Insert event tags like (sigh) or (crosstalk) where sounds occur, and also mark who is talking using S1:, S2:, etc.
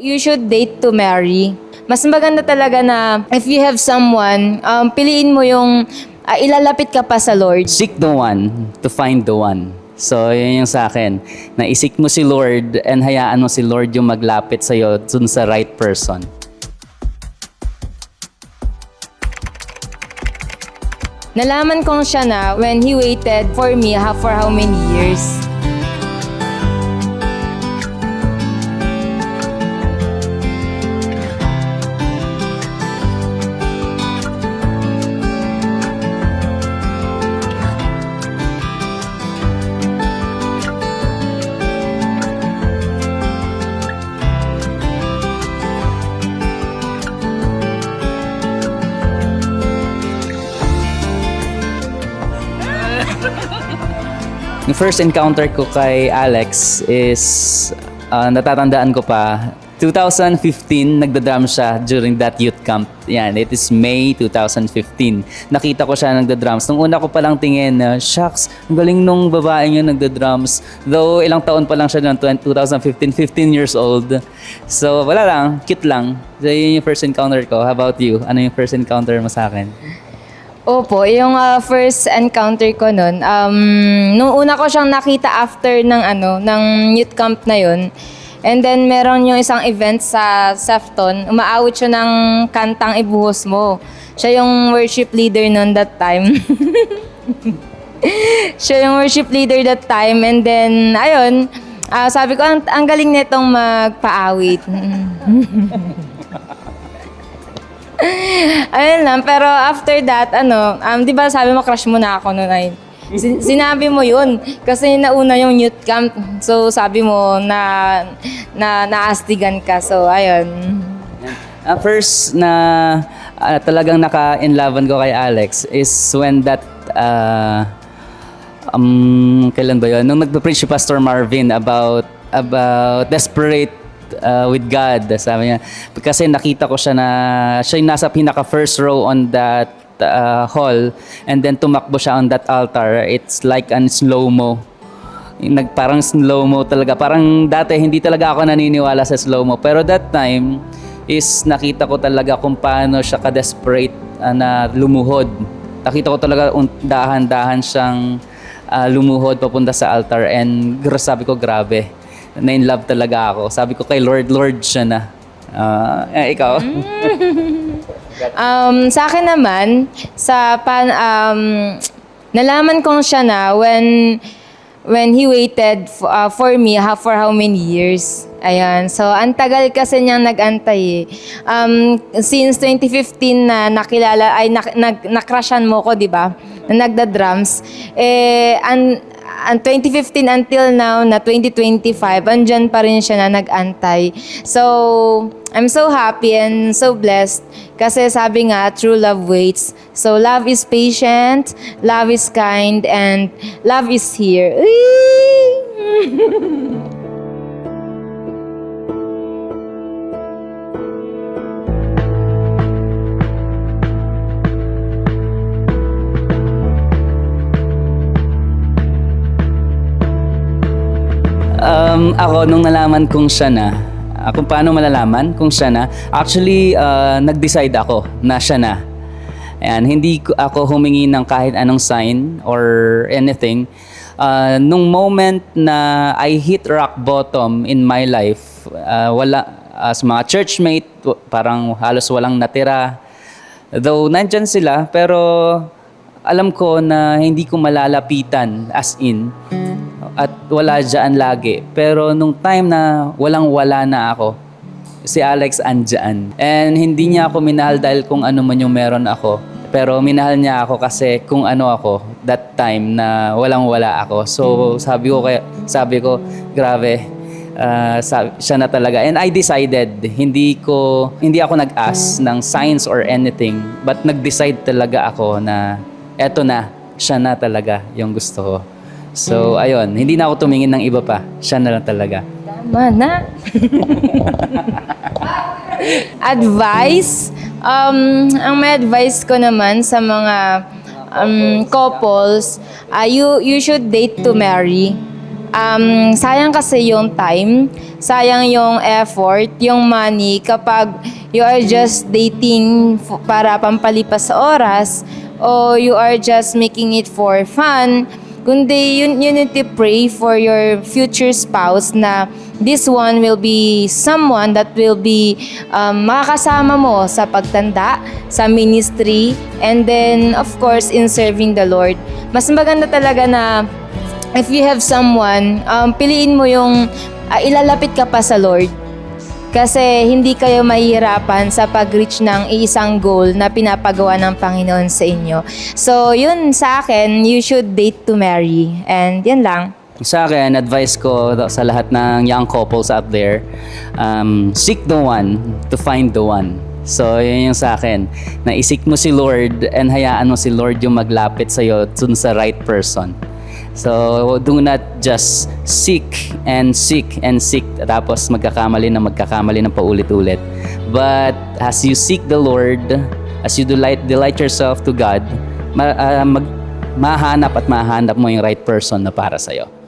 S1: You should date to marry. Mas maganda talaga na if you have someone, um, piliin mo yung ah, ilalapit ka pa sa Lord.
S2: Seek the one to find the one. So, yun yung sa akin. Na isik mo si Lord and hayaan mo si Lord yung maglapit sa'yo dun sa right person.
S1: Nalaman kong siya na when he waited for me ha, for how many years.
S2: Yung first encounter ko kay Alex is, ah, natatandaan ko pa, 2015, nagda-drum siya during that youth camp. Yan, it is May 2015. Nakita ko siya nagda-drums. Nung una ko palang tingin, na shucks, ang galing nung babae yun nagda-drums. Though ilang taon pa lang siya noon, 20- 2015, 15 years old. So wala lang, cute lang. So yun yung first encounter ko. How about you? Ano yung first encounter mo sa akin?
S1: Opo, yung ah, first encounter ko nun, um, nung una ko siyang nakita after ng ano, ng youth camp na yun. And then meron yung isang event sa Sefton, umaawit siya ng kantang ibuhos mo. Siya yung worship leader nun that time. (laughs) siya yung worship leader that time and then ayun, ah, sabi ko ang, ang galing nitong magpaawit. (laughs) (laughs) Ayun lang, pero after that, ano, um, di ba sabi mo crush mo na ako noon ay sin- sinabi mo yun. Kasi nauna yung youth camp. So sabi mo na na naastigan ka. So ayun.
S2: Uh, first na ah, talagang naka-inlaban ko kay Alex is when that uh, um kailan ba 'yon? Nung nagpe-preach si Pastor Marvin about about desperate uh, with God. Sabi niya kasi nakita ko siya na siya yung nasa pinaka first row on that uh, hall and then tumakbo siya on that altar. It's like an slow-mo nag parang slow mo talaga. Parang dati hindi talaga ako naniniwala sa slow mo. Pero that time is nakita ko talaga kung paano siya ka-desperate ah, na lumuhod. Nakita ko talaga dahan-dahan siyang ah, lumuhod papunta sa altar and sabi ko grabe. Na in love talaga ako. Sabi ko kay Lord, Lord siya na. Ah, eh, ikaw? (laughs)
S1: um sa akin naman sa pan um nalaman kong siya na when when he waited f- uh, for me ha, for how many years Ayan. So, ang tagal kasi niyang nag-antay eh. Um, since 2015 na nakilala, ay nak, nag, nakrushan mo ko, di ba? Na nagda-drums. Eh, an, an 2015 until now na 2025, andyan pa rin siya na nag-antay. So, I'm so happy and so blessed kasi sabi nga, true love waits. So, love is patient, love is kind, and love is here. (laughs)
S2: Um, ako, nung nalaman kong siya na, ah, kung paano malalaman kung siya na, actually, ah, nag-decide ako na siya na. Ayan, hindi ko- ako humingi ng kahit anong sign or anything. Ah, nung moment na I hit rock bottom in my life, ah, wala, as mga churchmate, parang halos walang natira. Though nandyan sila, pero alam ko na hindi ko malalapitan as in at wala dyan lagi. Pero nung time na walang-wala na ako, si Alex andyan. And hindi niya ako minahal dahil kung ano man yung meron ako. Pero minahal niya ako kasi kung ano ako that time na walang-wala ako. So sabi ko kaya sabi ko, grabe. sabi, siya na talaga. And I decided, hindi ko hindi ako nag-ask ng signs or anything, but nag-decide talaga ako na eto na, siya na talaga yung gusto ko. So, ayun, hindi na ako tumingin ng iba pa. Siya na lang talaga.
S1: Tama na. (laughs) advice? Um, ang may advice ko naman sa mga um, couples, uh, you, you should date to marry. Um, sayang kasi yung time, sayang yung effort, yung money kapag you are just dating para pampalipas sa oras o you are just making it for fun kundi yun, you need to pray for your future spouse na this one will be someone that will be um, makakasama mo sa pagtanda, sa ministry, and then of course in serving the Lord. Mas maganda talaga na if you have someone, um, piliin mo yung ah, ilalapit ka pa sa Lord. Kasi hindi kayo mahihirapan sa pag-reach ng iisang goal na pinapagawa ng Panginoon sa inyo. So, yun sa akin, you should date to marry. And yan lang.
S2: Sa akin, advice ko sa lahat ng young couples out there, um, seek the one to find the one. So, yun yung sa akin. Naisik mo si Lord and hayaan mo si Lord yung maglapit sa'yo dun sa right person. So, do not just seek and seek and seek tapos magkakamali na magkakamali na paulit-ulit. But as you seek the Lord, as you delight, delight yourself to God, ma, ah, mag, mahanap at mahanap mo yung right person na para sa'yo.